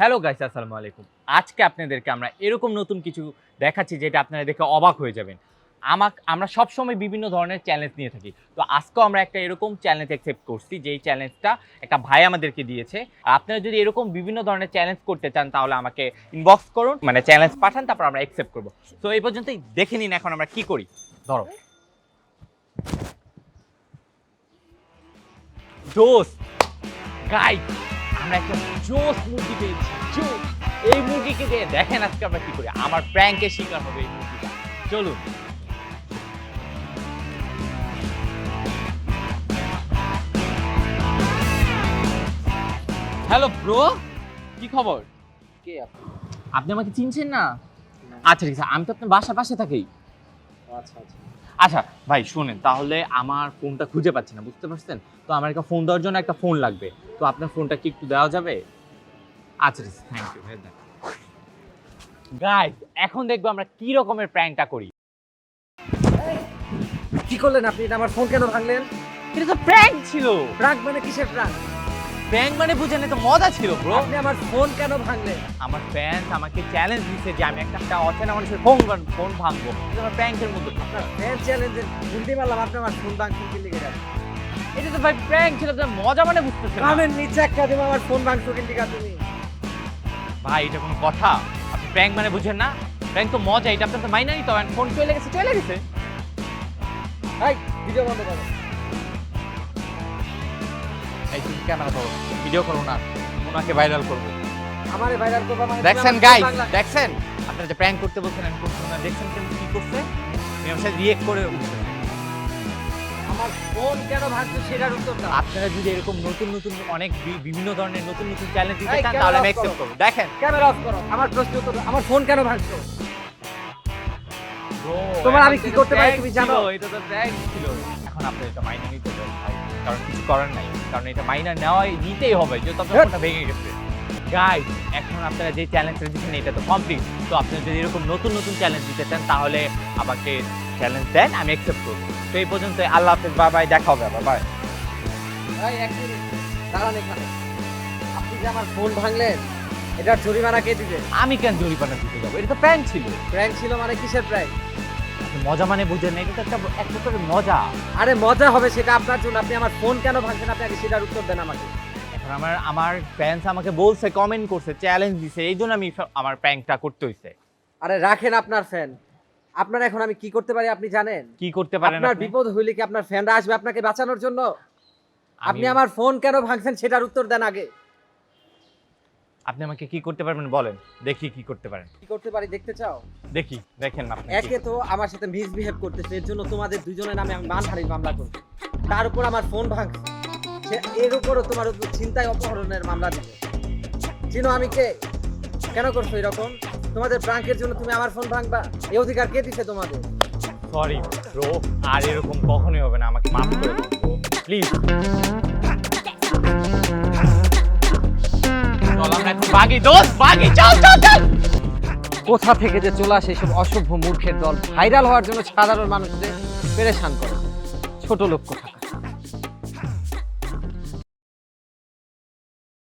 Hello guys, আসসালামু আলাইকুম। আজকে আপনাদেরকে আমরা এরকম নতুন কিছু দেখাচ্ছি যেটা আপনারা দেখে অবাক হয়ে যাবেন। আমাক, আমরা সবসময় বিভিন্ন ধরনের চ্যালেঞ্জ নিয়ে থাকি। তো আজকেও আমরা একটা এরকম চ্যালেঞ্জ অ্যাকসেপ্ট করছি, যেই চ্যালেঞ্জটা একটা ভাই আমাদেরকে দিয়েছে। আপনারা যদি এরকম বিভিন্ন ধরনের চ্যালেঞ্জ করতে চান, তাহলে আমাকে ইনবক্স করুন মানে চ্যালেঞ্জ পাঠান, তারপর আমরা অ্যাকসেপ্ট করব। তো এই পর্যন্তই দেখে নিন এখন আমরা কি করি। ধরো। জোস গাইড আমরা একটা জোস মুরগি পেয়েছি জোস এই মুরগিকে দিয়ে দেখেন আজকে আমরা কি করি? আমার প্র্যাঙ্কের শিকার হবে এই মুরগিটা। চলুন। হ্যালো ব্রো কি খবর? কে আপনি? আপনি আমাকে চিনছেন না? না। আচ্ছা ঠিক আছে আমি তো আপনার বাসার পাশে থাকি। আচ্ছা আচ্ছা। আচ্ছা ভাই শুনেন তাহলে আমার ফোনটা খুঁজে পাচ্ছি না বুঝতে পারছেন? তো আমার একটা ফোন দেওয়ার জন্য একটা ফোন লাগবে। তো আপনার ফোনটা কি একটু দেওয়া যাবে? আচ্ছা থ্যাংক ইউ ভাই গাইস এখন দেখব আমরা কি রকমের প্র্যাঙ্কটা করি। কি করলেন আপনি? এটা আমার ফোন কেন ভাঙলেন? এটা তো প্র্যাঙ্ক ছিল। প্রাঙ্ক মানে কিসের প্রাঙ্ক প্র্যাঙ্ক মানে বুঝেন তো মজা ছিল ব্রো আপনি আমার ফোন কেন ভাঙলেন? আমার ফ্যান্স আমাকে চ্যালেঞ্জ দিচ্ছে যে আমি একটা একটা অচেনা মানুষের ফোন ফোন ভাঙবো। আমার প্র্যাঙ্কের মতো। আপনার ফ্যান চ্যালেঞ্জের গুলটি মারলাম আপনি আমার ফোন ভাঙছেন কি লিখে এটা তো ভাই প্র্যাঙ্ক ছিল আপনার মজা মানে বুঝতেছেন। কানের নিচে একটা দেবো আমার ফোন ভাঙছো কি লিখা তুমি? ভাই এটা কোনো কথা। আপনি প্র্যাঙ্ক মানে বুঝেন না। প্র্যাঙ্ক তো মজা এটা আপনার তো মাইনা নিতে হবে ফোন চলে গেছে চলে গেছে। এই ভিডিও বন্ধ করো। তুমি ক্যামেরা ধরো ভিডিও করো না ওনাকে ভাইরাল করব। আমারে ভাইরাল করবা মানে দেখছেন গাই। দেখছেন? আপনারা যে প্র্যাঙ্ক করতে বলছেন আমি করছি না। দেখছেন কেমন কি করছে? সাথে রিয়েক্ট করে উঠছে। আমার ফোন কেন সেটার উত্তর দাও আপনারা যদি এরকম নতুন নতুন অনেক বিভিন্ন ধরনের নতুন নতুন চ্যালেঞ্জ দিতে চান তাহলে আমি অ্যাকসেপ্ট করব। দেখেন। ক্যামেরা অফ করো। আমার প্রশ্ন উত্তর আমার ফোন কেন ভাঙছো? তোমার আমি কি করতে পারি তুমি জানো? এটা তো প্র্যাঙ্ক ছিল। এখন আপনি এটা মাইনে নিতে কারণ কিছু করার নাই। কারণ এটা মাইনা নেওয়াই নিতেই হবে। যেহেতু আপনার ফোনটা ভেঙে গেছে। গাইস এখন আপনারা যে চ্যালেঞ্জটা দিচ্ছেন এটা তো কমপ্লিট তো আপনারা যদি এরকম নতুন নতুন চ্যালেঞ্জ দিতে চান তাহলে আমাকে চ্যালেঞ্জ দেন আমি অ্যাকসেপ্ট করব। তো এই পর্যন্ত আল্লাহ হাফেজ বাই বাই দেখা হবে আবার বাই এই এক মিনিট। দাঁড়ান এখানে। আপনি যে আমার ফোন ভাঙলেন এটার জরিমানা কে দিবে? আমি কেন জরিমানা দিতে যাব? এটা তো প্র্যাঙ্ক ছিল। প্র্যাঙ্ক ছিল মানে কিসের প্র্যাঙ্ক মজা মানে বুঝেন না এটা তো একটা এক প্রকারের মজা। আরে মজা হবে সেটা আপনার জন্য। আপনি আমার ফোন কেন ভাঙছেন? আপনি আগে সেটার উত্তর দেন আমাকে। এখন আমার আমার ফ্যান্স আমাকে বলছে কমেন্ট করছে চ্যালেঞ্জ দিছে এই জন্য আমি সব- আমার প্র্যাঙ্কটা করতে হইছে। আরে রাখেন আপনার ফ্যান আপনার এখন আমি কি করতে পারি আপনি জানেন? কি করতে পারেন আপনার আপনি? বিপদ হইলে কি আপনার ফ্যানরা আসবে আপনাকে বাঁচানোর জন্য? আপনি আমি- আমার ফোন কেন ভাঙছেন সেটার উত্তর দেন আগে। আপনি আমাকে কি করতে পারবেন বলেন? দেখি কি করতে পারেন। কি করতে পারি দেখতে চাও? দেখি দেখেন আপনি। একে তো আমার সাথে মিসবিহেভ করতেছে এর জন্য তোমাদের দুজনের নামে আমি মানহানির মামলা করব। তার উপর আমার ফোন ভাঙছে। এর উপরও তোমার উপর চিন্তায় অপহরণের মামলা দিবে। চিনো আমি কে? কেন করছ এরকম? তোমাদের প্রাঙ্কের জন্য তুমি আমার ফোন ভাঙবা? এই অধিকার কে দিছে তোমাদের? সরি ব্রো আর এরকম কখনোই হবে না। আমাকে মাফ করে প্লিজ কোথা থেকে যে চলে আসে এসব অসভ্য মূর্খের দল? ভাইরাল হওয়ার জন্য সাধারণ মানুষদের পেরেশান করে। ছোট লোক কোথাকার?